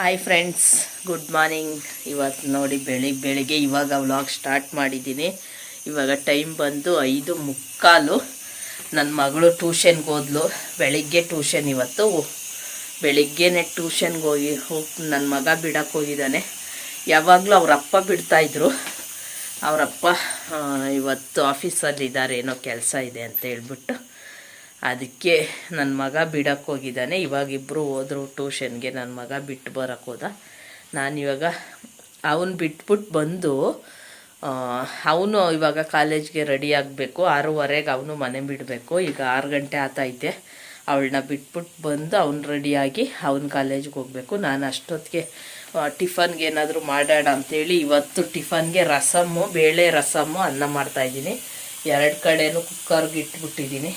Hi friends good morning ಇವತ್ತು ನೋಡಿ ಬೆಳಿಗ್ಗೆ ಬೆಳಿಗ್ಗೆ ಇವಾಗ ವ್ಲಾಗ್ ಸ್ಟಾರ್ಟ್ ಮಾಡಿದ್ದೀನಿ. ಇವಾಗ ಟೈಮ್ ಬಂದು ಐದು ಮುಕ್ಕಾಲು. ನನ್ನ ಮಗಳು ಟ್ಯೂಷನ್ಗೆ ಹೋದ್ಲು. ಬೆಳಿಗ್ಗೆ ಟ್ಯೂಷನ್ ಇವತ್ತು. ಬೆಳಿಗ್ಗೆನೆ ಟ್ಯೂಷನ್ಗೆ ಹೋಗಿ ಹೋಗಿ ನನ್ನ ಮಗ ಬಿಡಕ್ಕೆ ಹೋಗಿದ್ದಾನೆ. ಯಾವಾಗಲೂ ಅವರಪ್ಪ ಬಿಡ್ತಾಯಿದ್ರು ಅವರಪ್ಪ ಇವತ್ತು ಆಫೀಸಲ್ಲಿ ಇದ್ದಾರೆ ಏನೋ ಕೆಲಸ ಇದೆ ಅಂತ ಹೇಳ್ಬಿಟ್ಟು. ಅದಕ್ಕೆ ನನ್ನ ಮಗ ಬಿಡಕ್ಕೆ ಹೋಗಿದ್ದಾನೆ. ಇವಾಗ ಇಬ್ಬರು ಹೋದರು ಟ್ಯೂಷನ್ಗೆ ನನ್ನ ಮಗ ಬಿಟ್ಟು ಬರೋಕ್ಕೆ ಹೋದ. ನಾನು ಇವಾಗ ಅವನು ಬಿಟ್ಬಿಟ್ಟು ಬಂದು ಅವನು ಇವಾಗ ಕಾಲೇಜ್ಗೆ ರೆಡಿ ಆಗಬೇಕು. ಆರೂವರೆಗೆ ಅವನು ಮನೆ ಬಿಡಬೇಕು. ಈಗ ಆರು ಗಂಟೆ ಆತೈತೆ. ಅವಳನ್ನ ಬಿಟ್ಬಿಟ್ಟು ಬಂದು ಅವ್ನು ರೆಡಿಯಾಗಿ ಅವ್ನ ಕಾಲೇಜ್ಗೆ ಹೋಗಬೇಕು. ನಾನು ಅಷ್ಟೊತ್ತಿಗೆ ಟಿಫನ್ಗೆ ಏನಾದರೂ ಮಾಡೋಣ ಅಂತೇಳಿ ಇವತ್ತು ಟಿಫನ್ಗೆ ರಸಮ್ಮು, ಬೇಳೆ ರಸಮ್ಮು ಅನ್ನ ಮಾಡ್ತಾಯಿದ್ದೀನಿ ಎರಡು ಕಡೆಯೂ ಕುಕ್ಕರ್ಗೆ ಇಟ್ಬಿಟ್ಟಿದ್ದೀನಿ.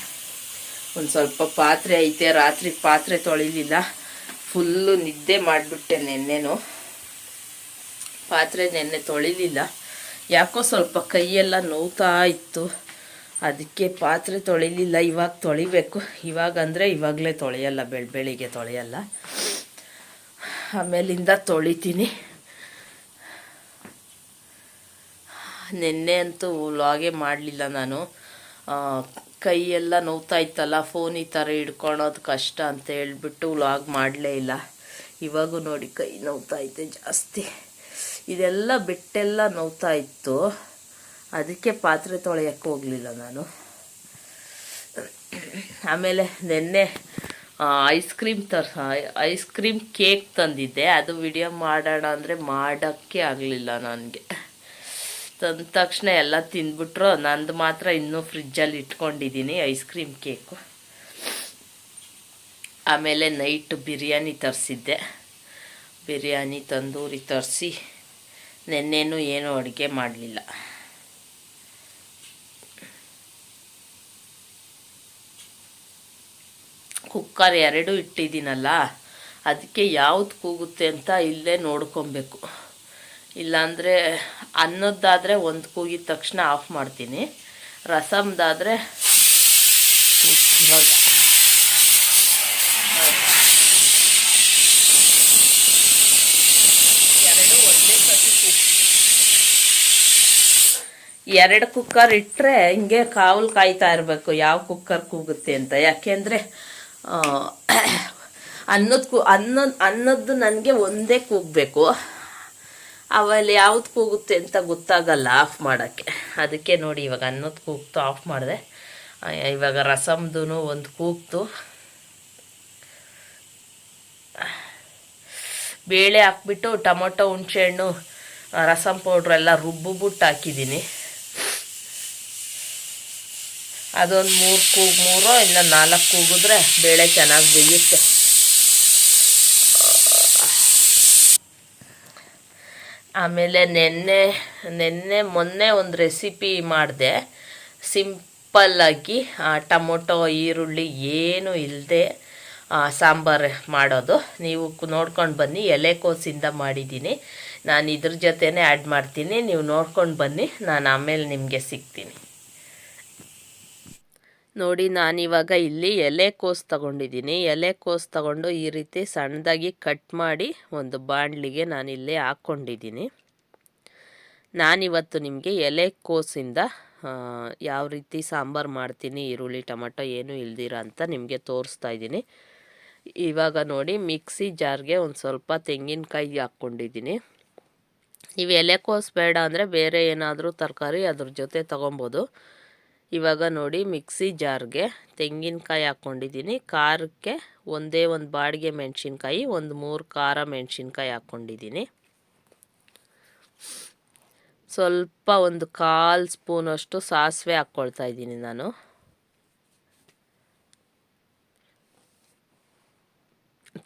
ಒಂದು ಸ್ವಲ್ಪ ಪಾತ್ರೆ ಐತೆ, ರಾತ್ರಿ ಪಾತ್ರೆ ತೊಳಿಲಿಲ್ಲ. ಫುಲ್ಲು ನಿದ್ದೆ ಮಾಡಿಬಿಟ್ಟೆ ನೆನ್ನೆನು. ಪಾತ್ರೆ ನೆನ್ನೆ ತೊಳಿಲಿಲ್ಲ. ಯಾಕೋ ಸ್ವಲ್ಪ ಕೈಯೆಲ್ಲ ನೋವ್ತಾ ಇತ್ತು. ಅದಕ್ಕೆ ಪಾತ್ರೆ ತೊಳಿಲಿಲ್ಲ. ಇವಾಗ ತೊಳಿಬೇಕು. ಇವಾಗ ಅಂದರೆ ಇವಾಗಲೇ ತೊಳೆಯಲ್ಲ, ಬೆಳ, ಬೆಳಿಗ್ಗೆ ತೊಳೆಯಲ್ಲ. ಆಮೇಲಿಂದ ತೊಳಿತೀನಿ. ನಿನ್ನೆ ಅಂತೂ ವ್ಲಾಗೇ ಮಾಡಲಿಲ್ಲ ನಾನು. ಕೈಯೆಲ್ಲ ನೋವ್ತಾ ಇತ್ತಲ್ಲ ಫೋನ್ ಈ ಥರ ಹಿಡ್ಕೊಳೋದು ಕಷ್ಟ ಅಂತ ಹೇಳ್ಬಿಟ್ಟು ವ್ಲಾಗ್ ಮಾಡಲೇ ಇಲ್ಲ. ಇವಾಗೂ ನೋಡಿ ಕೈ ನೋವ್ತಾ ಐತೆ ಜಾಸ್ತಿ. ಇದೆಲ್ಲ ಬಿಟ್ಟೆಲ್ಲ ನೋವ್ತಾ ಇತ್ತು ಅದಕ್ಕೆ ಪಾತ್ರೆ ತೊಳೆಯೋಕ್ಕೆ ಹೋಗಲಿಲ್ಲ ನಾನು. ಆಮೇಲೆ ನಿನ್ನೆ ಐಸ್ ಕ್ರೀಮ್ ತರ್ ಐಸ್ ಕ್ರೀಮ್ ಕೇಕ್ ತಂದಿದ್ದೆ. ಅದು ವಿಡಿಯೋ ಮಾಡೋಣ ಅಂದರೆ ಮಾಡೋಕ್ಕೆ ಆಗಲಿಲ್ಲ ನನಗೆ. ತಂದ ತಕ್ಷಣ ಎಲ್ಲ ತಿಂದ್ಬಿಟ್ರು, ನಂದು ಮಾತ್ರ ಇನ್ನೂ ಫ್ರಿಜ್ಜಲ್ಲಿ ಇಟ್ಕೊಂಡಿದ್ದೀನಿ ಐಸ್ ಕ್ರೀಮ್ ಕೇಕು. ಆಮೇಲೆ ನೈಟ್ ಬಿರಿಯಾನಿ ತರಿಸಿದ್ದೆ. ಬಿರಿಯಾನಿ ತಂದೂರಿ ತರಿಸಿ, ನೆನ್ನೆನೂ ಏನೂ ಅಡುಗೆ ಮಾಡಲಿಲ್ಲ. ಕುಕ್ಕರ್ ಎರಡು ಇಟ್ಟಿದ್ದೀನಲ್ಲ, ಅದಕ್ಕೆ ಯಾವ್ದು ಕೂಗುತ್ತೆ ಅಂತ ಇಲ್ಲೇ ನೋಡ್ಕೊಬೇಕು. ಇಲ್ಲಾಂದರೆ ಅನ್ನದ್ದಾದರೆ ಒಂದು ಕೂಗಿದ ತಕ್ಷಣ ಆಫ್ ಮಾಡ್ತೀನಿ. ರಸಮ್ದಾದರೆ ಎರಡು ಒಂದೇ ಎರಡು ಕುಕ್ಕರ್ ಇಟ್ಟರೆ ಹಿಂಗೆ ಕಾವಲು ಕಾಯ್ತಾ ಇರಬೇಕು ಯಾವ ಕುಕ್ಕರ್ ಕೂಗುತ್ತೆ ಅಂತ. ಯಾಕೆಂದರೆ ಅನ್ನದ ಕು ಅನ್ನ ಅನ್ನದ್ದು ನನಗೆ ಒಂದೇ ಕೂಗಬೇಕು. ಆಮೇಲೆ ಯಾವ್ದು ಕೂಗುತ್ತೆ ಅಂತ ಗೊತ್ತಾಗಲ್ಲ ಆಫ್ ಮಾಡೋಕ್ಕೆ. ಅದಕ್ಕೆ ನೋಡಿ ಇವಾಗ ಅನ್ನೋದು ಕೂಗ್ತು ಆಫ್ ಮಾಡಿದೆ. ಇವಾಗ ರಸಮ್ದು ಒಂದು ಕೂಗ್ತು. ಬೇಳೆ ಹಾಕ್ಬಿಟ್ಟು ಟೊಮೊಟೊ, ಹುಣಸೆಹಣ್ಣು ರಸಮ್ ಪೌಡ್ರ್ ಎಲ್ಲ ರುಬ್ಬಿಬಿಟ್ಟು ಹಾಕಿದ್ದೀನಿ. ಅದೊಂದು ಮೂರು ಕೂಗು, ಮೂರೋ ಇಲ್ಲ ನಾಲ್ಕು ಕೂಗಿದ್ರೆ ಬೇಳೆ ಚೆನ್ನಾಗಿ ಬೇಯುತ್ತೆ. ಆಮೇಲೆ ನೆನ್ನೆ ನೆನ್ನೆ ಮೊನ್ನೆ ಒಂದು ರೆಸಿಪಿ ಮಾಡಿದೆ. ಸಿಂಪಲ್ಲಾಗಿ ಟೊಮೊಟೊ, ಈರುಳ್ಳಿ ಏನೂ ಇಲ್ಲದೆ ಸಾಂಬಾರು ಮಾಡೋದು. ನೀವು ನೋಡ್ಕೊಂಡು ಬನ್ನಿ. ಎಲೆಕೋಸಿಂದ ಮಾಡಿದ್ದೀನಿ. ನಾನು ಇದ್ರ ಜೊತೆನೇ ಆ್ಯಡ್ ಮಾಡ್ತೀನಿ. ನೀವು ನೋಡ್ಕೊಂಡು ಬನ್ನಿ. ನಾನು ಆಮೇಲೆ ನಿಮಗೆ ಸಿಗ್ತೀನಿ. ನೋಡಿ, ನಾನಿವಾಗ ಇಲ್ಲಿ ಎಲೆಕೋಸು ತಗೊಂಡಿದ್ದೀನಿ. ಎಲೆಕೋಸು ತಗೊಂಡು ಈ ರೀತಿ ಸಣ್ಣದಾಗಿ ಕಟ್ ಮಾಡಿ ಒಂದು ಬಾಣಲಿಗೆ ನಾನಿಲ್ಲೇ ಹಾಕ್ಕೊಂಡಿದ್ದೀನಿ. ನಾನಿವತ್ತು ನಿಮಗೆ ಎಲೆಕೋಸಿಂದ ಯಾವ ರೀತಿ ಸಾಂಬಾರು ಮಾಡ್ತೀನಿ, ಈರುಳ್ಳಿ, ಟೊಮಟೊ ಏನೂ ಇಲ್ದಿರ ಅಂತ ನಿಮಗೆ ತೋರಿಸ್ತಾ ಇದ್ದೀನಿ. ಇವಾಗ ನೋಡಿ, ಮಿಕ್ಸಿ ಜಾರ್ಗೆ ಒಂದು ಸ್ವಲ್ಪ ತೆಂಗಿನಕಾಯಿ ಹಾಕ್ಕೊಂಡಿದ್ದೀನಿ. ನೀವು ಎಲೆಕೋಸು ಬೇಡ ಅಂದರೆ ಬೇರೆ ಏನಾದರೂ ತರಕಾರಿ ಅದ್ರ ಜೊತೆ ತೊಗೊಬೋದು. ಇವಾಗ ನೋಡಿ ಮಿಕ್ಸಿ ಜಾರ್ಗೆ ತೆಂಗಿನಕಾಯಿ ಹಾಕ್ಕೊಂಡಿದ್ದೀನಿ. ಖಾರಕ್ಕೆ ಒಂದೇ ಒಂದು ಬಾಡಿಗೆ ಮೆಣಸಿನ್ಕಾಯಿ, ಒಂದು ಮೂರು ಖಾರ ಮೆಣಸಿನ್ಕಾಯಿ ಹಾಕ್ಕೊಂಡಿದ್ದೀನಿ. ಸ್ವಲ್ಪ ಒಂದು ಕಾಲು ಸ್ಪೂನಷ್ಟು ಸಾಸಿವೆ ಹಾಕ್ಕೊಳ್ತಾ ಇದ್ದೀನಿ ನಾನು.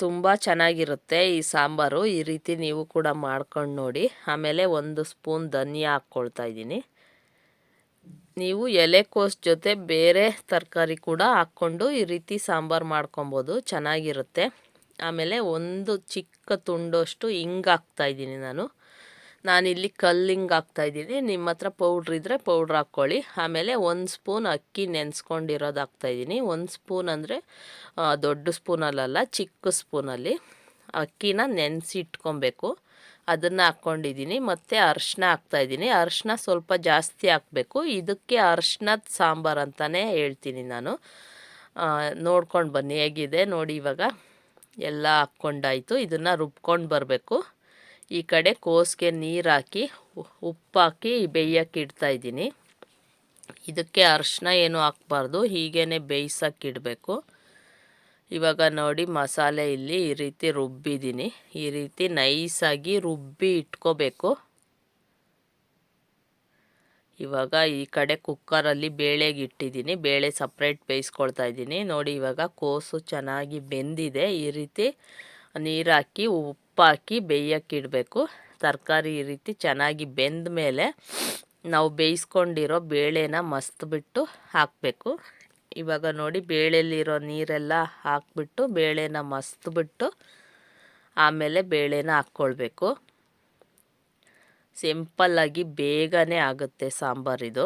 ತುಂಬ ಚೆನ್ನಾಗಿರುತ್ತೆ ಈ ಸಾಂಬಾರು. ಈ ರೀತಿ ನೀವು ಕೂಡ ಮಾಡ್ಕೊಂಡು ನೋಡಿ. ಆಮೇಲೆ ಒಂದು ಸ್ಪೂನ್ ಧನಿಯಾ ಹಾಕ್ಕೊಳ್ತಾ ಇದ್ದೀನಿ. ನೀವು ಎಲೆಕೋಸು ಜೊತೆ ಬೇರೆ ತರಕಾರಿ ಕೂಡ ಹಾಕ್ಕೊಂಡು ಈ ರೀತಿ ಸಾಂಬಾರು ಮಾಡ್ಕೊಬೋದು, ಚೆನ್ನಾಗಿರುತ್ತೆ. ಆಮೇಲೆ ಒಂದು ಚಿಕ್ಕ ತುಂಡಷ್ಟು ಹಿಂಗೆ ಹಾಕ್ತಾಯಿದ್ದೀನಿ ನಾನು. ನಾನಿಲ್ಲಿ ಕಲ್ಲಿಂಗ್ ಹಾಕ್ತಾಯಿದ್ದೀನಿ ನಿಮ್ಮ ಹತ್ರ ಪೌಡ್ರ್ ಇದ್ದರೆ ಪೌಡ್ರ್ ಹಾಕ್ಕೊಳ್ಳಿ. ಆಮೇಲೆ ಒಂದು ಸ್ಪೂನ್ ಅಕ್ಕಿ ನೆನೆಸ್ಕೊಂಡಿರೋದು ಹಾಕ್ತಾಯಿದ್ದೀನಿ ಒಂದು ಸ್ಪೂನ್ ಅಂದರೆ ದೊಡ್ಡ ಸ್ಪೂನಲ್ಲ ಚಿಕ್ಕ ಸ್ಪೂನಲ್ಲಿ. ಅಕ್ಕಿನ ನೆನೆಸಿ ಇಟ್ಕೊಬೇಕು ಅದನ್ನು ಹಾಕ್ಕೊಂಡಿದ್ದೀನಿ ಮತ್ತು ಅರಿಶಿನ ಹಾಕ್ತಾಯಿದ್ದೀನಿ ಅರಿಶಿನ ಸ್ವಲ್ಪ ಜಾಸ್ತಿ ಹಾಕಬೇಕು. ಇದಕ್ಕೆ ಅರಿಶಿನದ ಸಾಂಬಾರು ಅಂತಲೇ ಹೇಳ್ತೀನಿ ನಾನು. ನೋಡ್ಕೊಂಡು ಬನ್ನಿ, ಹೇಗಿದೆ? ನೋಡಿ ಇವಾಗ ಎಲ್ಲ ಹಾಕ್ಕೊಂಡಾಯಿತು. ಇದನ್ನು ರುಬ್ಕೊಂಡು ಬರಬೇಕು. ಈ ಕಡೆ ಕೋಸ್ಗೆ ನೀರು ಹಾಕಿ ಉಪ್ಪಾಕಿ ಬೇಯಕ್ಕೆ ಇಡ್ತಾಯಿದ್ದೀನಿ ಇದಕ್ಕೆ ಅರಿಶಿನ ಏನು ಹಾಕ್ಬಾರ್ದು. ಹೀಗೇ ಬೇಯಿಸೋಕ್ಕಿಡಬೇಕು ಇವಾಗ ನೋಡಿ ಮಸಾಲೆ ಇಲ್ಲಿ ಈ ರೀತಿ ರುಬ್ಬಿದ್ದೀನಿ. ಈ ರೀತಿ ನೈಸಾಗಿ ರುಬ್ಬಿ ಇಟ್ಕೋಬೇಕು. ಇವಾಗ ಈ ಕಡೆ ಕುಕ್ಕರಲ್ಲಿ ಬೇಳೆಗೆ ಇಟ್ಟಿದ್ದೀನಿ. ಬೇಳೆ ಸಪ್ರೇಟ್ ಬೇಯಿಸ್ಕೊಳ್ತಾ ಇದ್ದೀನಿ. ನೋಡಿ ಇವಾಗ ಕೋಸು ಚೆನ್ನಾಗಿ ಬೆಂದಿದೆ. ಈ ರೀತಿ ನೀರು ಹಾಕಿ, ಉಪ್ಪು ಹಾಕಿ ಬೇಯಕ್ಕೆ ಇಡಬೇಕು. ತರಕಾರಿ ಈ ರೀತಿ ಚೆನ್ನಾಗಿ ಬೆಂದ ಮೇಲೆ ನಾವು ಬೇಯಿಸ್ಕೊಂಡಿರೋ ಬೇಳೆನ ಮಸ್ತ್ ಬಿಟ್ಟು ಹಾಕಬೇಕು. ಇವಾಗ ನೋಡಿ ಬೇಳೆಲಿರೋ ನೀರೆಲ್ಲ ಹಾಕ್ಬಿಟ್ಟು ಬೇಳೆನ ಮಸ್ತ್ಬಿಟ್ಟು ಆಮೇಲೆ ಬೇಳೆನ ಹಾಕ್ಕೊಳ್ಬೇಕು. ಸಿಂಪಲ್ಲಾಗಿ ಬೇಗನೆ ಆಗುತ್ತೆ ಸಾಂಬಾರಿದು.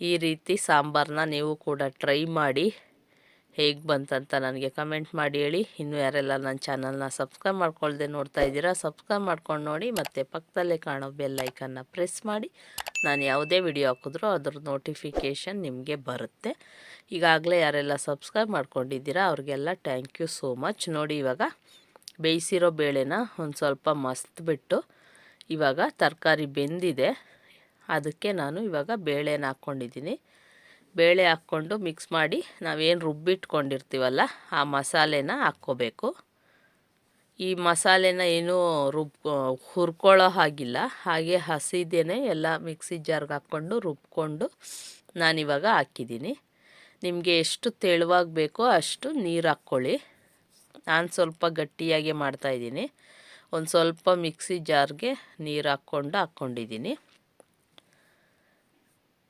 ಈ ರೀತಿ ಸಾಂಬಾರನ್ನ ನೀವು ಕೂಡ ಟ್ರೈ ಮಾಡಿ. ಹೇಗೆ ಬಂತಂತ ನನಗೆ ಕಮೆಂಟ್ ಮಾಡಿ ಹೇಳಿ. ಇನ್ನು ಯಾರೆಲ್ಲ ನನ್ನ ಚಾನಲ್ನ ಸಬ್ಸ್ಕ್ರೈಬ್ ಮಾಡ್ಕೊಳ್ದೆ ನೋಡ್ತಾ ಇದ್ದೀರಾ ಸಬ್ಸ್ಕ್ರೈಬ್ ಮಾಡ್ಕೊಂಡು ನೋಡಿ. ಮತ್ತು ಪಕ್ಕದಲ್ಲೇ ಕಾಣೋ ಬೆಲ್ ಐಕನ್ನ ಪ್ರೆಸ್ ಮಾಡಿ. ನಾನು ಯಾವುದೇ ವಿಡಿಯೋ ಹಾಕಿದ್ರೂ ಅದ್ರ ನೋಟಿಫಿಕೇಷನ್ ನಿಮಗೆ ಬರುತ್ತೆ. ಈಗಾಗಲೇ ಯಾರೆಲ್ಲ ಸಬ್ಸ್ಕ್ರೈಬ್ ಮಾಡ್ಕೊಂಡಿದ್ದೀರಾ, ಅವ್ರಿಗೆಲ್ಲ ಥ್ಯಾಂಕ್ ಯು ಸೋ ಮಚ್ ನೋಡಿ ಇವಾಗ ಬೇಯಿಸಿರೋ ಬೇಳೆನ ಒಂದು ಸ್ವಲ್ಪ ಮಸ್ತ್ ಬಿಟ್ಟು ಇವಾಗ ತರಕಾರಿ ಬೆಂದಿದೆ. ಅದಕ್ಕೆ ನಾನು ಇವಾಗ ಬೇಳೆನ ಹಾಕ್ಕೊಂಡಿದ್ದೀನಿ ಬೇಳೆ ಹಾಕ್ಕೊಂಡು ಮಿಕ್ಸ್ ಮಾಡಿ ನಾವೇನು ರುಬ್ಬಿಟ್ಕೊಂಡಿರ್ತೀವಲ್ಲ, ಆ ಮಸಾಲೆನ ಹಾಕ್ಕೋಬೇಕು. ಈ ಮಸಾಲೆನ ಏನು ರುಬ್ ಹುರ್ಕೊಳ್ಳೋ ಹಾಗಿಲ್ಲ. ಹಾಗೆ ಹಸಿದೇನೆ ಎಲ್ಲ ಮಿಕ್ಸಿ ಜಾರ್ಗೆ ಹಾಕ್ಕೊಂಡು ರುಬ್ಕೊಂಡು ನಾನಿವಾಗ ಹಾಕಿದ್ದೀನಿ. ನಿಮಗೆ ಎಷ್ಟು ತೆಳುವಾಗಿ ಬೇಕೋ ಅಷ್ಟು ನೀರು ಹಾಕ್ಕೊಳ್ಳಿ. ನಾನು ಸ್ವಲ್ಪ ಗಟ್ಟಿಯಾಗಿ ಮಾಡ್ತಾಯಿದ್ದೀನಿ ಒಂದು ಸ್ವಲ್ಪ ಮಿಕ್ಸಿ ಜಾರ್ಗೆ ನೀರು ಹಾಕ್ಕೊಂಡು ಹಾಕ್ಕೊಂಡಿದ್ದೀನಿ.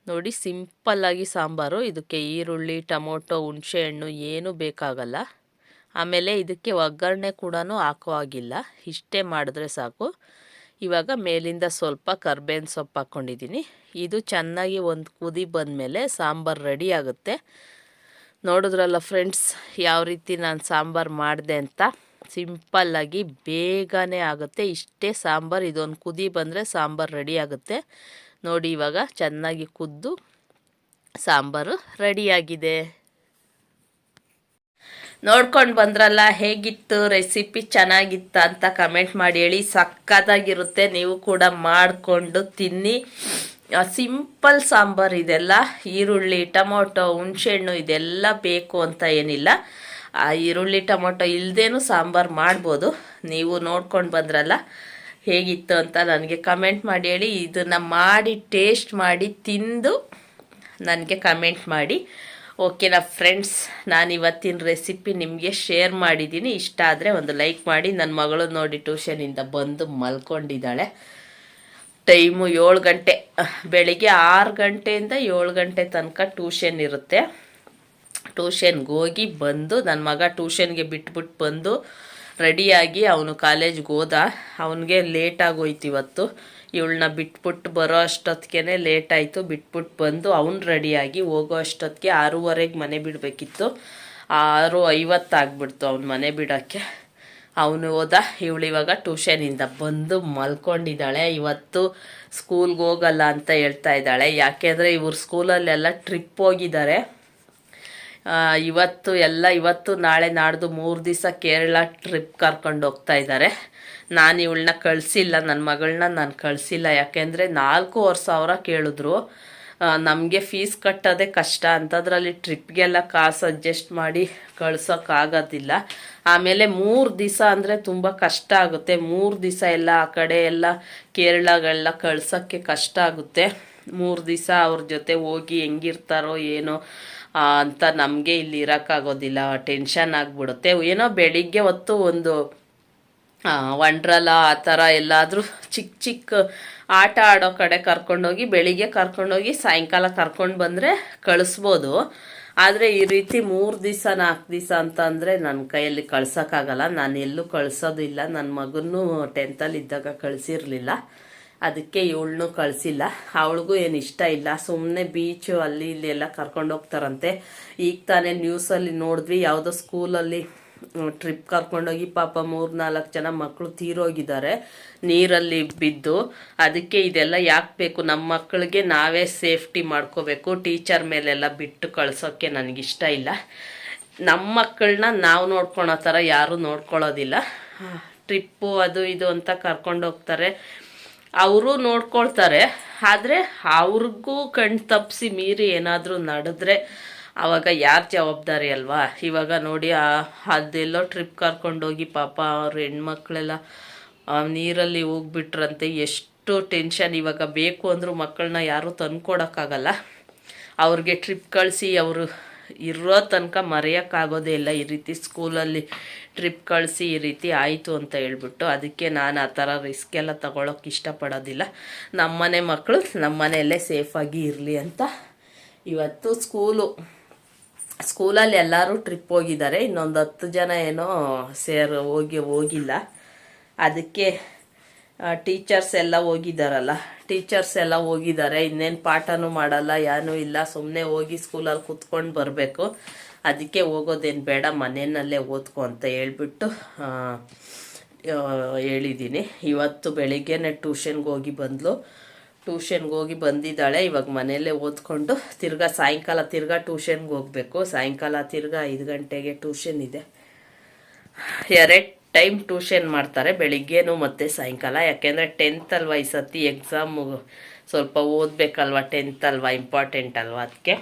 ನೋಡಿ, ಸಿಂಪಲ್ಲಾಗಿ ಸಾಂಬಾರು. ಇದಕ್ಕೆ ಈರುಳ್ಳಿ, ಟೊಮೊಟೊ, ಹುಣಸೆಹಣ್ಣು ಏನೂ ಬೇಕಾಗಲ್ಲ. ಆಮೇಲೆ ಇದಕ್ಕೆ ಒಗ್ಗರಣೆ ಕೂಡ ಹಾಕುವಾಗಿಲ್ಲ. ಇಷ್ಟೇ ಮಾಡಿದ್ರೆ ಸಾಕು. ಇವಾಗ ಮೇಲಿಂದ ಸ್ವಲ್ಪ ಕರ್ಬೇವಿನ ಸೊಪ್ಪು ಹಾಕ್ಕೊಂಡಿದ್ದೀನಿ. ಇದು ಚೆನ್ನಾಗಿ ಒಂದು ಕುದಿ ಬಂದಮೇಲೆ ಸಾಂಬಾರು ರೆಡಿ ಆಗುತ್ತೆ. ನೋಡಿದ್ರಲ್ಲ ಫ್ರೆಂಡ್ಸ್, ಯಾವ ರೀತಿ ನಾನು ಸಾಂಬಾರು ಮಾಡಿದೆ ಅಂತ. ಸಿಂಪಲ್ಲಾಗಿ ಬೇಗನೆ ಆಗುತ್ತೆ. ಇಷ್ಟೇ ಸಾಂಬಾರು, ಇದೊಂದು ಕುದಿ ಬಂದರೆ ಸಾಂಬಾರು ರೆಡಿ ಆಗುತ್ತೆ. ನೋಡಿ ಇವಾಗ ಚೆನ್ನಾಗಿ ಕುದ್ದು ಸಾಂಬಾರು ರೆಡಿಯಾಗಿದೆ ನೋಡ್ಕೊಂಡು ಬಂದ್ರಲ್ಲ, ಹೇಗಿತ್ತು ರೆಸಿಪಿ ಚೆನ್ನಾಗಿತ್ತ ಅಂತ ಕಮೆಂಟ್ ಮಾಡಿ ಹೇಳಿ. ಸಕ್ಕತ್ತಾಗಿರುತ್ತೆ ನೀವು ಕೂಡ ಮಾಡಿಕೊಂಡು ತಿನ್ನಿ. ಸಿಂಪಲ್ ಸಾಂಬಾರು ಇದೆಲ್ಲ, ಈರುಳ್ಳಿ, ಟೊಮೊಟೊ, ಹುಣಸೆಹಣ್ಣು, ಇದೆಲ್ಲ ಬೇಕು ಅಂತ ಏನಿಲ್ಲ. ಆ ಈರುಳ್ಳಿ, ಟೊಮೊಟೊ ಇಲ್ಲದೇನು ಸಾಂಬಾರು ಮಾಡ್ಬೋದು. ನೀವು ನೋಡ್ಕೊಂಡು ಬಂದ್ರಲ್ಲ ಹೇಗಿತ್ತು ಅಂತ ನನಗೆ ಕಮೆಂಟ್ ಮಾಡಿ ಹೇಳಿ. ಇದನ್ನು ಮಾಡಿ ಟೇಸ್ಟ್ ಮಾಡಿ, ತಿಂದು ನನಗೆ ಕಮೆಂಟ್ ಮಾಡಿ. ಓಕೆನಾ ಫ್ರೆಂಡ್ಸ್ ನಾನು ಇವತ್ತಿನ ರೆಸಿಪಿ ನಿಮಗೆ ಶೇರ್ ಮಾಡಿದ್ದೀನಿ ಇಷ್ಟ ಆದರೆ ಒಂದು ಲೈಕ್ ಮಾಡಿ. ನನ್ನ ಮಗಳು ನೋಡಿ ಟ್ಯೂಷನಿಂದ ಬಂದು ಮಲ್ಕೊಂಡಿದ್ದಾಳೆ. ಟೈಮು ಏಳು ಗಂಟೆ. ಬೆಳಿಗ್ಗೆ ಆರು ಗಂಟೆಯಿಂದ ಏಳು ಗಂಟೆ ತನಕ ಟ್ಯೂಷನ್ ಇರುತ್ತೆ. ಟ್ಯೂಷನ್ಗೆ ಹೋಗಿ ಬಂದು ನನ್ನ ಮಗ ಟ್ಯೂಷನ್ಗೆ ಬಿಟ್ಬಿಟ್ಟು ಬಂದು ರೆಡಿಯಾಗಿ ಅವನು ಕಾಲೇಜ್ಗೆ ಹೋದ. ಅವನಿಗೆ ಲೇಟಾಗಿ ಹೋಯ್ತು ಇವತ್ತು. ಇವಳನ್ನ ಬಿಟ್ಬಿಟ್ಟು ಬರೋ ಅಷ್ಟೊತ್ತಿಗೆ ಲೇಟ್ ಆಯಿತು ಬಿಟ್ಬಿಟ್ಟು ಬಂದು ಅವನು ರೆಡಿಯಾಗಿ ಹೋಗೋ ಅಷ್ಟೊತ್ತಿಗೆ ಆರೂವರೆಗೆ ಮನೆ ಬಿಡಬೇಕಿತ್ತು. ಆರು ಐವತ್ತು ಆಗ್ಬಿಡ್ತು ಅವ್ನು ಮನೆ ಬಿಡೋಕ್ಕೆ. ಅವನು ಹೋದ. ಇವಳು ಇವಾಗ ಟ್ಯೂಷನಿಂದ ಬಂದು ಮಲ್ಕೊಂಡಿದ್ದಾಳೆ. ಇವತ್ತು ಸ್ಕೂಲ್ಗೆ ಹೋಗಲ್ಲ ಅಂತ ಹೇಳ್ತಾ ಇದ್ದಾಳೆ. ಯಾಕೆಂದರೆ ಇವ್ರ ಸ್ಕೂಲಲ್ಲೆಲ್ಲ ಟ್ರಿಪ್ ಹೋಗಿದ್ದಾರೆ. ಇವತ್ತು ಎಲ್ಲ, ಇವತ್ತು ನಾಳೆ ನಾಡ್ದು ಮೂರು ದಿವಸ ಕೇರಳ ಟ್ರಿಪ್ ಕರ್ಕೊಂಡು ಹೋಗ್ತಾ ಇದ್ದಾರೆ ನಾನು ಇವಳನ್ನ ಕಳಿಸಿಲ್ಲ ನನ್ನ ಮಗಳನ್ನ ನಾನು ಕಳಿಸಿಲ್ಲ. ಯಾಕೆಂದರೆ ನಾಲ್ಕೂವರೆ ಸಾವಿರ ಕೇಳಿದ್ರು ನಮಗೆ ಫೀಸ್ ಕಟ್ಟೋದೇ ಕಷ್ಟ. ಅಂಥದ್ರಲ್ಲಿ ಟ್ರಿಪ್ಗೆಲ್ಲ ಕಾಸು ಅಡ್ಜಸ್ಟ್ ಮಾಡಿ ಕಳ್ಸೋಕ್ಕಾಗೋದಿಲ್ಲ ಆಮೇಲೆ ಮೂರು ದಿವಸ ಅಂದರೆ ತುಂಬ ಕಷ್ಟ ಆಗುತ್ತೆ. ಮೂರು ದಿವಸ ಎಲ್ಲ ಆ ಕಡೆ ಎಲ್ಲ ಕೇರಳಗಳೆಲ್ಲ ಕಳ್ಸೋಕ್ಕೆ ಕಷ್ಟ ಆಗುತ್ತೆ. ಮೂರು ದಿವಸ ಅವ್ರ ಜೊತೆ ಹೋಗಿ ಹೆಂಗಿರ್ತಾರೋ ಏನೋ ಅಂತ ನಮಗೆ ಇಲ್ಲಿ ಇರೋಕ್ಕಾಗೋದಿಲ್ಲ. ಟೆನ್ಷನ್ ಆಗಿಬಿಡುತ್ತೆ. ಏನೋ ಬೆಳಿಗ್ಗೆ ಹೊತ್ತು ಒಂದು ವಂಡ್ರಲ್ಲ ಆ ಥರ ಎಲ್ಲಾದರೂ ಚಿಕ್ಕ ಚಿಕ್ಕ ಆಟ ಆಡೋ ಕಡೆ ಕರ್ಕೊಂಡೋಗಿ, ಬೆಳಿಗ್ಗೆ ಕರ್ಕೊಂಡೋಗಿ, ಸಾಯಂಕಾಲ ಕರ್ಕೊಂಡು ಬಂದರೆ ಕಳಿಸ್ಬೋದು. ಆದರೆ ಈ ರೀತಿ ಮೂರು ದಿವಸ, ನಾಲ್ಕು ದಿವಸ ಅಂತ ಅಂದರೆ ನನ್ನ ಕೈಯಲ್ಲಿ ಕಳ್ಸೋಕ್ಕಾಗಲ್ಲ. ನಾನು ಎಲ್ಲೂ ಕಳಿಸೋದಿಲ್ಲ ನನ್ನ ಮಗನೂ ಟೆಂತಲ್ಲಿ ಇದ್ದಾಗ ಕಳಿಸಿರ್ಲಿಲ್ಲ. ಅದಕ್ಕೆ ಇವಳನ್ನೂ ಕಳಿಸಿಲ್ಲ. ಅವಳಿಗೂ ಏನು ಇಷ್ಟ ಇಲ್ಲ. ಸುಮ್ಮನೆ ಬೀಚು ಅಲ್ಲಿ ಇಲ್ಲಿ ಎಲ್ಲ ಕರ್ಕೊಂಡು ಹೋಗ್ತಾರಂತೆ. ಈಗ ತಾನೇ ನ್ಯೂಸಲ್ಲಿ ನೋಡಿದ್ವಿ ಯಾವುದೋ ಸ್ಕೂಲಲ್ಲಿ ಟ್ರಿಪ್ ಕರ್ಕೊಂಡೋಗಿ ಪಾಪ ಮೂರು ನಾಲ್ಕು ಜನ ಮಕ್ಕಳು ತೀರೋಗಿದ್ದಾರೆ. ನೀರಲ್ಲಿ ಬಿದ್ದು. ಅದಕ್ಕೆ ಇದೆಲ್ಲ ಯಾಕೆ ಬೇಕು? ನಮ್ಮ ಮಕ್ಕಳಿಗೆ ನಾವೇ ಸೇಫ್ಟಿ ಮಾಡ್ಕೋಬೇಕು. ಟೀಚರ್ ಮೇಲೆಲ್ಲ ಬಿಟ್ಟು ಕಳಿಸೋಕ್ಕೆ ನನಗಿಷ್ಟ ಇಲ್ಲ. ನಮ್ಮ ಮಕ್ಕಳನ್ನ ನಾವು ನೋಡ್ಕೊಳೋ ಥರ ಯಾರೂ ನೋಡ್ಕೊಳ್ಳೋದಿಲ್ಲ. ಟ್ರಿಪ್ಪು ಅದು ಇದು ಅಂತ ಕರ್ಕೊಂಡು ಹೋಗ್ತಾರೆ. ಅವರು ನೋಡ್ಕೊಳ್ತಾರೆ. ಆದರೆ ಅವ್ರಿಗೂ ಕಣ್ ತಪ್ಪಿಸಿ ಮೀರಿ ಏನಾದರೂ ನಡೆದ್ರೆ ಆವಾಗ ಯಾರು ಜವಾಬ್ದಾರಿ ಅಲ್ವಾ? ಇವಾಗ ನೋಡಿ ಅದೆಲ್ಲೋ ಟ್ರಿಪ್ ಕರ್ಕೊಂಡೋಗಿ ಪಾಪ ಅವ್ರ ಹೆಣ್ಮಕ್ಳೆಲ್ಲ ನೀರಲ್ಲಿ ಹೋಗ್ಬಿಟ್ರಂತೆ. ಎಷ್ಟು ಟೆನ್ಷನ್ ಇವಾಗ ಬೇಕು ಅಂದರೂ ಮಕ್ಕಳನ್ನ ಯಾರೂ ತಂದ್ಕೊಡೋಕ್ಕಾಗಲ್ಲ. ಅವ್ರಿಗೆ ಟ್ರಿಪ್ ಕಳಿಸಿ ಅವರು ಇರೋ ತನಕ ಮರೆಯೋಕ್ಕಾಗೋದೇ ಇಲ್ಲ. ಈ ರೀತಿ ಸ್ಕೂಲಲ್ಲಿ ಟ್ರಿಪ್ ಕಳಿಸಿ ಈ ರೀತಿ ಆಯಿತು ಅಂತ ಹೇಳ್ಬಿಟ್ಟು ಅದಕ್ಕೆ ನಾನು ಆ ಥರ ರಿಸ್ಕ್ ಎಲ್ಲ ತಗೊಳಕ್ಕೆ ಇಷ್ಟಪಡೋದಿಲ್ಲ. ನಮ್ಮನೆ ಮಕ್ಕಳು ನಮ್ಮನೆಯಲ್ಲೇ ಸೇಫಾಗಿ ಇರಲಿ ಅಂತ ಇವತ್ತು ಸ್ಕೂಲು. ಸ್ಕೂಲಲ್ಲಿ ಎಲ್ಲರೂ ಟ್ರಿಪ್ ಹೋಗಿದ್ದಾರೆ. ಇನ್ನೊಂದು ಹತ್ತು ಜನ ಏನೋ ಸೇರ್ ಹೋಗಿ ಹೋಗಿಲ್ಲ. ಅದಕ್ಕೆ ಟೀಚರ್ಸ್ ಎಲ್ಲ ಹೋಗಿದ್ದಾರಲ್ಲ ಟೀಚರ್ಸ್ ಎಲ್ಲ ಹೋಗಿದ್ದಾರೆ ಇನ್ನೇನು ಪಾಠನೂ ಮಾಡಲ್ಲ ಏನೂ ಇಲ್ಲ. ಸುಮ್ಮನೆ ಹೋಗಿ ಸ್ಕೂಲಲ್ಲಿ ಕೂತ್ಕೊಂಡು ಬರಬೇಕು. ಅದಕ್ಕೆ ಹೋಗೋದೇನು ಬೇಡ, ಮನೆಯಲ್ಲೇ ಓದ್ಕೊ ಅಂತ ಹೇಳ್ಬಿಟ್ಟು ಹೇಳಿದ್ದೀನಿ ಇವತ್ತು ಬೆಳಿಗ್ಗೆನೆ ಟ್ಯೂಷನ್ಗೆ ಹೋಗಿ ಬಂದಳು ಟ್ಯೂಷನ್ಗೆ ಹೋಗಿ ಬಂದಿದ್ದಾಳೆ. ಇವಾಗ ಮನೆಯಲ್ಲೇ ಓದ್ಕೊಂಡು ತಿರ್ಗಾ ಸಾಯಂಕಾಲ ತಿರ್ಗಾ ಟ್ಯೂಷನ್ಗೆ ಹೋಗಬೇಕು. ಸಾಯಂಕಾಲ ತಿರ್ಗಾ ಐದು ಗಂಟೆಗೆ ಟ್ಯೂಷನ್ ಇದೆ. ಎರಡು ಟೈಮ್ ಟ್ಯೂಷನ್ ಮಾಡ್ತಾರೆ ಬೆಳಿಗ್ಗೆನೂ ಮತ್ತು ಸಾಯಂಕಾಲ. ಯಾಕೆಂದರೆ ಟೆಂತ್ ಅಲ್ವಾ ಈ ಸತಿ ಎಕ್ಸಾಮು ಸ್ವಲ್ಪ ಓದಬೇಕಲ್ವ ಟೆಂತ್ ಅಲ್ವಾ ಇಂಪಾರ್ಟೆಂಟ್ ಅಲ್ವಾ ಅದಕ್ಕೆ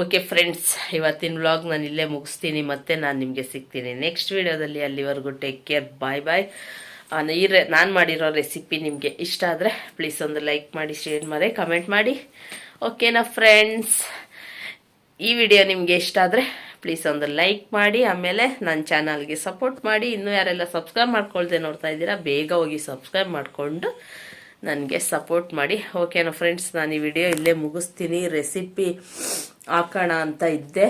ಓಕೆ ಫ್ರೆಂಡ್ಸ್ ಇವತ್ತಿನ ವ್ಲಾಗ್ ನಾನು ಇಲ್ಲೇ ಮುಗಿಸ್ತೀನಿ, ಮತ್ತು ನಾನು ನಿಮಗೆ ಸಿಗ್ತೀನಿ. ನೆಕ್ಸ್ಟ್ ವೀಡಿಯೋದಲ್ಲಿ ಅಲ್ಲಿವರೆಗೂ ಟೇಕ್ ಕೇರ್ ಬಾಯ್ ಬಾಯ್ ಈ ರೆ ನಾನು ಮಾಡಿರೋ ರೆಸಿಪಿ ನಿಮಗೆ ಇಷ್ಟ ಆದರೆ ಪ್ಲೀಸ್ ಒಂದು ಲೈಕ್ ಮಾಡಿ ಶೇರ್ ಮಾಡಿ ಕಮೆಂಟ್ ಮಾಡಿ. ಓಕೆನಾ ಫ್ರೆಂಡ್ಸ್ ಈ ವಿಡಿಯೋ ನಿಮಗೆ ಇಷ್ಟ ಆದರೆ ಪ್ಲೀಸ್ ಒಂದು ಲೈಕ್ ಮಾಡಿ, ಆಮೇಲೆ ನನ್ನ ಚಾನಲ್ಗೆ ಸಪೋರ್ಟ್ ಮಾಡಿ. ಇನ್ನೂ ಯಾರೆಲ್ಲ ಸಬ್ಸ್ಕ್ರೈಬ್ ಮಾಡ್ಕೊಳ್ದೆ ನೋಡ್ತಾ ಇದ್ದೀರಾ, ಬೇಗ ಹೋಗಿ ಸಬ್ಸ್ಕ್ರೈಬ್ ಮಾಡಿಕೊಂಡು ನನಗೆ ಸಪೋರ್ಟ್ ಮಾಡಿ. ಓಕೆನಾ ಫ್ರೆಂಡ್ಸ್ ನಾನು ಈ ವಿಡಿಯೋ ಇಲ್ಲೇ ಮುಗಿಸ್ತೀನಿ. ರೆಸಿಪಿ ಹಾಕೋಣ ಅಂತ ಇದ್ದೆ.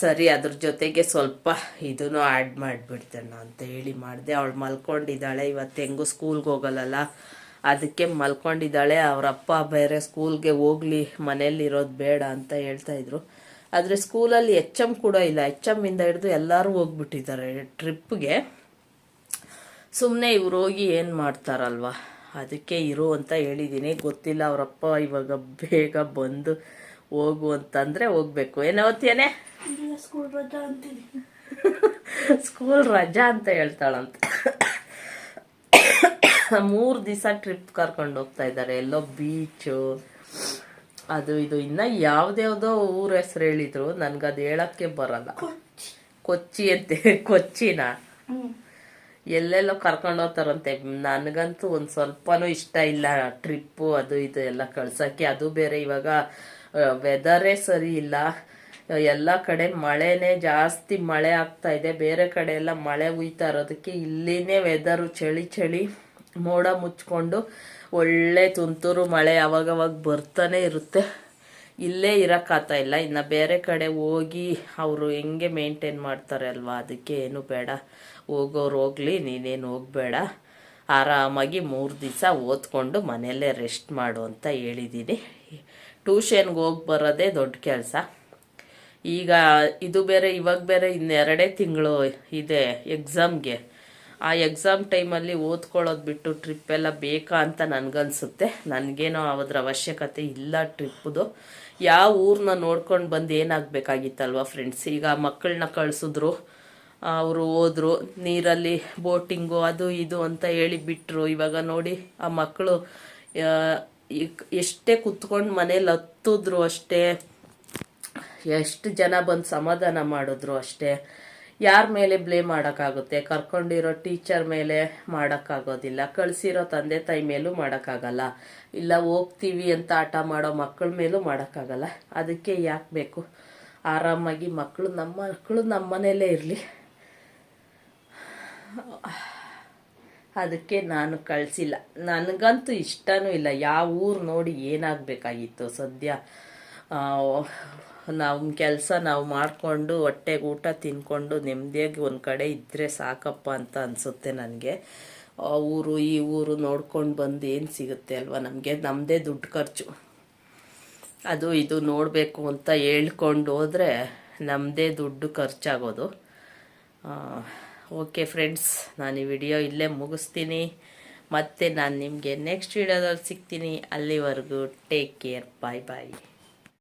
ಸರಿ, ಅದ್ರ ಜೊತೆಗೆ ಸ್ವಲ್ಪ ಇದನ್ನು ಆ್ಯಡ್ ಮಾಡಿಬಿಡ್ತೇನೆ ಅಂತ ಹೇಳಿ ಮಾಡಿದೆ. ಅವಳು ಮಲ್ಕೊಂಡಿದ್ದಾಳೆ. ಇವತ್ತು ಹೆಂಗೂ ಸ್ಕೂಲ್ಗೆ ಹೋಗಲ್ಲಲ್ಲ. ಅದಕ್ಕೆ ಮಲ್ಕೊಂಡಿದ್ದಾಳೆ. ಅವರಪ್ಪ ಬೇರೆ ಸ್ಕೂಲ್ಗೆ ಹೋಗ್ಲಿ ಮನೇಲಿರೋದು ಬೇಡ ಅಂತ ಹೇಳ್ತಾ ಇದ್ರು. ಆದರೆ ಸ್ಕೂಲಲ್ಲಿ ಎಚ್ ಎಂ ಕೂಡ ಇಲ್ಲ. ಎಚ್ ಎಂ ಇಂದ ಹಿಡಿದು ಎಲ್ಲರೂ ಹೋಗ್ಬಿಟ್ಟಿದ್ದಾರೆ ಟ್ರಿಪ್ಗೆ. ಸುಮ್ಮನೆ ಇವ್ರು ಹೋಗಿ ಏನು ಮಾಡ್ತಾರಲ್ವ? ಅದಕ್ಕೆ ಇರು ಅಂತ ಹೇಳಿದ್ದೀನಿ ಗೊತ್ತಿಲ್ಲ ಅವರಪ್ಪ ಇವಾಗ ಬೇಗ ಬಂದು ಹೋಗು ಅಂತಂದರೆ ಹೋಗ್ಬೇಕು. ಏನವತ್ತೇನೆ ಸ್ಕೂಲ್ ರಜಾ ಅಂತೀನಿ. ಸ್ಕೂಲ್ ರಜಾ ಅಂತ ಹೇಳ್ತಾಳಂತೆ. ಮೂರು ದಿವಸ ಟ್ರಿಪ್ ಕರ್ಕೊಂಡು ಹೋಗ್ತಾ ಇದ್ದಾರೆ. ಎಲ್ಲೋ ಬೀಚು ಅದು ಇದು ಇನ್ನ ಯಾವ್ದ್ಯಾವ್ದೋ ಊರ ಹೆಸರು ಹೇಳಿದ್ರು ಅದು ಹೇಳಕ್ಕೆ ಬರಲ್ಲ. ಕೊಚ್ಚಿ. ಅಂತೆ ಕೊಚ್ಚಿನ. ಎಲ್ಲೆಲ್ಲೋ ಕರ್ಕೊಂಡು ಹೋಗ್ತಾರಂತೆ. ನನಗಂತೂ ಒಂದು ಸ್ವಲ್ಪನೂ ಇಷ್ಟ ಇಲ್ಲ ಟ್ರಿಪ್ಪು ಅದು ಇದು ಎಲ್ಲ ಕಳ್ಸೋಕ್ಕೆ. ಅದು ಬೇರೆ ಇವಾಗ ವೆದರೇ ಸರಿ ಇಲ್ಲ. ಎಲ್ಲ ಕಡೆ ಮಳೆನೇ ಜಾಸ್ತಿ ಮಳೆ ಆಗ್ತಾ ಇದೆ. ಬೇರೆ ಕಡೆ ಎಲ್ಲ ಮಳೆ ಉಯ್ತಾ ಇರೋದಕ್ಕೆ ಇಲ್ಲಿನೇ ವೆದರು ಚಳಿ ಚಳಿ. ಮೋಡ ಮುಚ್ಕೊಂಡು ಒಳ್ಳೆ ತುಂತುರು ಮಳೆ ಅವಾಗವಾಗ ಬರ್ತಾನೆ ಇರುತ್ತೆ. ಇಲ್ಲೇ ಇರೋಕ್ಕಾಗ್ತಾ ಇಲ್ಲ. ಇನ್ನು ಬೇರೆ ಕಡೆ ಹೋಗಿ ಅವರು ಹೆಂಗೆ ಮೇಂಟೈನ್ ಮಾಡ್ತಾರೆ ಅಲ್ವಾ? ಅದಕ್ಕೆ ಏನು ಬೇಡ. ಹೋಗೋರು ಹೋಗಲಿ, ನೀನೇನು ಹೋಗಬೇಡ. ಆರಾಮಾಗಿ ಮೂರು ದಿವಸ ಓದ್ಕೊಂಡು ಮನೆಯಲ್ಲೇ ರೆಸ್ಟ್ ಮಾಡು ಅಂತ ಹೇಳಿದ್ದೀನಿ ಟ್ಯೂಷನ್ಗೆ ಹೋಗಿ ಬರೋದೇ ದೊಡ್ಡ ಕೆಲಸ. ಈಗ ಇದು ಬೇರೆ, ಇವಾಗ ಬೇರೆ ಇನ್ನೆರಡೇ ತಿಂಗಳು ಇದೆ ಎಕ್ಸಾಮ್ಗೆ ಆ ಎಕ್ಸಾಮ್ ಟೈಮಲ್ಲಿ ಓದ್ಕೊಳ್ಳೋದು ಬಿಟ್ಟು ಟ್ರಿಪ್ ಎಲ್ಲ ಬೇಕಾ ಅಂತ ನನಗನ್ಸುತ್ತೆ. ನನಗೇನೋ ಅದ್ರ ಅವಶ್ಯಕತೆ ಇಲ್ಲ ಟ್ರಿಪ್ಪದು ಯಾವ ಊರನ್ನ ನೋಡ್ಕೊಂಡು ಬಂದು ಏನಾಗಬೇಕಾಗಿತ್ತಲ್ವ ಫ್ರೆಂಡ್ಸ್ ಈಗ ಮಕ್ಕಳನ್ನ ಕಳಿಸಿದ್ರು ಅವರು ಹೋದರು, ನೀರಲ್ಲಿ ಬೋಟಿಂಗು ಅದು ಇದು ಅಂತ ಹೇಳಿ ಬಿಟ್ಟರು ಇವಾಗ ನೋಡಿ ಆ ಮಕ್ಕಳು ಎಷ್ಟೇ ಕುತ್ಕೊಂಡು ಮನೇಲಿ ಹತ್ತಿದ್ರು ಅಷ್ಟೇ, ಎಷ್ಟು ಜನ ಬಂದು ಸಮಾಧಾನ ಮಾಡಿದ್ರು ಅಷ್ಟೇ. ಯಾರ ಮೇಲೆ ಬ್ಲೇಮ್ ಮಾಡೋಕ್ಕಾಗುತ್ತೆ? ಕರ್ಕೊಂಡಿರೋ ಟೀಚರ್ ಮೇಲೆ ಮಾಡೋಕ್ಕಾಗೋದಿಲ್ಲ. ಕಳಿಸಿರೋ ತಂದೆ ತಾಯಿ ಮೇಲೂ ಮಾಡೋಕ್ಕಾಗಲ್ಲ. ಇಲ್ಲ, ಹೋಗ್ತೀವಿ ಅಂತ ಆಟ ಮಾಡೋ ಮಕ್ಕಳ ಮೇಲೂ ಮಾಡೋಕ್ಕಾಗಲ್ಲ. ಅದಕ್ಕೆ ಯಾಕೆ ಬೇಕು? ಆರಾಮಾಗಿ ಮಕ್ಕಳು ನಮ್ಮ ಮಕ್ಕಳು ನಮ್ಮ ಮನೆಯಲ್ಲೇ ಇರಲಿ. ಅದಕ್ಕೆ ನಾನು ಕಳಿಸಿಲ್ಲ. ನನಗಂತೂ ಇಷ್ಟನೂ ಇಲ್ಲ. ಯಾವ ಊರು ನೋಡಿ ಏನಾಗಬೇಕಾಗಿತ್ತು ಸದ್ಯ? ನಮ್ಮ ಕೆಲಸ ನಾವು ಮಾಡಿಕೊಂಡು ಹೊಟ್ಟೆಗೆ ಊಟ ತಿನ್ಕೊಂಡು ನೆಮ್ಮದಿಯಾಗಿ ಒಂದು ಕಡೆ ಇದ್ದರೆ ಸಾಕಪ್ಪ ಅಂತ ಅನಿಸುತ್ತೆ ನನಗೆ. ಆ ಊರು, ಈ ಊರು ನೋಡ್ಕೊಂಡು ಬಂದು ಏನು ಸಿಗುತ್ತೆ ಅಲ್ವಾ ನಮಗೆ? ನಮ್ಮದೇ ದುಡ್ಡು ಖರ್ಚು. ಅದು ಇದು ನೋಡಬೇಕು ಅಂತ ಹೇಳ್ಕೊಂಡು ಹೋದರೆ ನಮ್ಮದೇ ದುಡ್ಡು ಖರ್ಚಾಗೋದು. ಓಕೆ ಫ್ರೆಂಡ್ಸ್, ನಾನು ಈ ವಿಡಿಯೋ ಇಲ್ಲೇ ಮುಗಿಸ್ತೀನಿ. ಮತ್ತು ನಾನು ನಿಮಗೆ ನೆಕ್ಸ್ಟ್ ವಿಡಿಯೋದಲ್ಲಿ ಸಿಗ್ತೀನಿ. ಅಲ್ಲಿವರೆಗೂ ಟೇಕ್ ಕೇರ್. ಬಾಯ್ ಬಾಯ್.